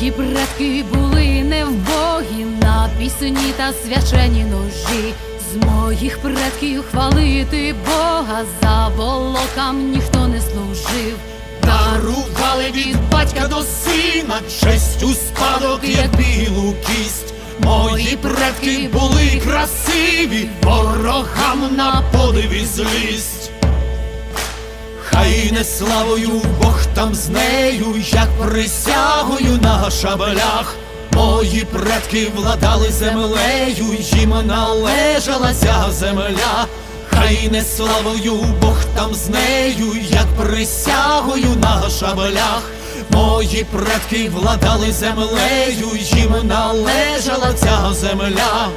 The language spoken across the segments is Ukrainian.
Мої предки були невбогі на пісні та свячені ножі. З моїх предків хвалити Бога за волокам ніхто не служив. Дарували від батька до сина честь у спадок, як білу кість. Мої предки були красиві, ворогам на подиві злість. Хай не славою Бог там з нею, як присягою на шабелях. Мої предки владали землею, їм належалася земля. Хай не славою Бог там з нею, як присягою на шабелях. Мої предки владали землею, їм належала ця земля.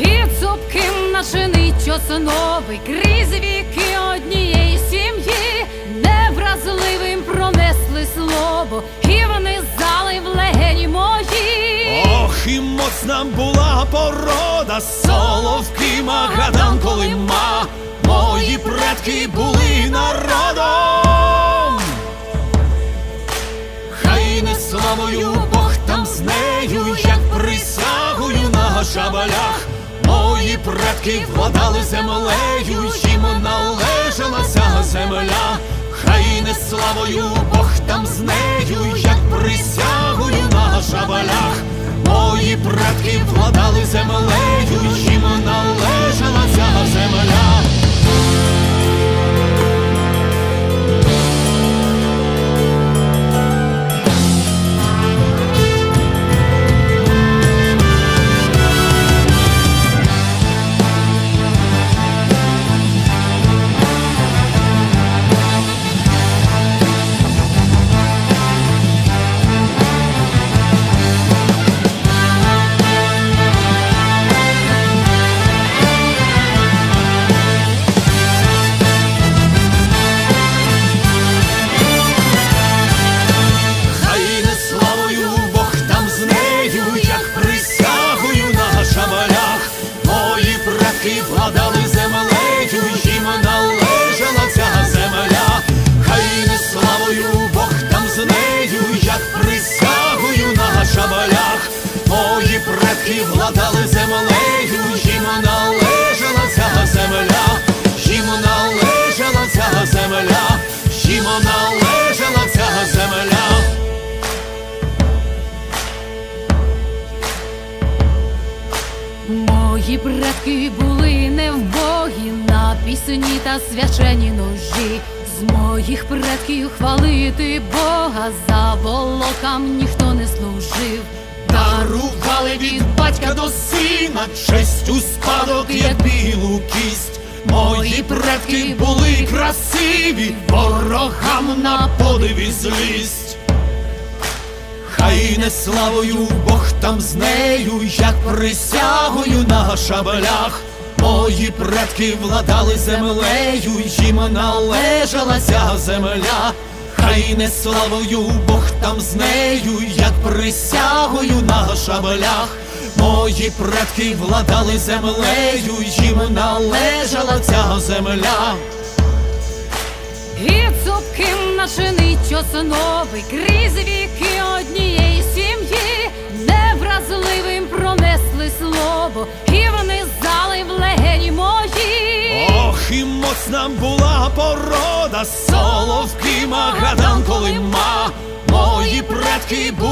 І цупким начинить основи крізь віки однієї сім'ї, невразливим пронесли слово, і вони зали в легені мої. Ох, і моцна була порода, соловки Магадан Колима. Мої предки були народом. Хай не славою Бог там з нею, як присягою на шабалях. Мої предки владали землею, їм належалася земля. Хай славою Бог там з нею, як присягою на шабалях. Мої предки владали землею, їм належалася предки владали землею, їм належала ця земля, їм належала ця земля, їм належала ця земля. Мої предки були невбогі на пісні та свячені ножі. З моїх предків хвалити Бога за волокам ніхто не служив. Дарували від батька до сина честь у спадок, як білу кість. Мої предки були красиві, ворогам на подиві злість. Хай не славою Бог там з нею, як присягою на шабелях. Мої предки владали землею, їм належалася земля. Хай не славою Бог там з нею, як присягою на шабелях. Мої предки владали землею, їм належала ця земля. І цупким начинить основи крізь віки однієї сім'ї, невразливим пронесли слово, і вони зали в легені мої. Ох, і моцна була порода, соловки Магадан Колима. Мої предки були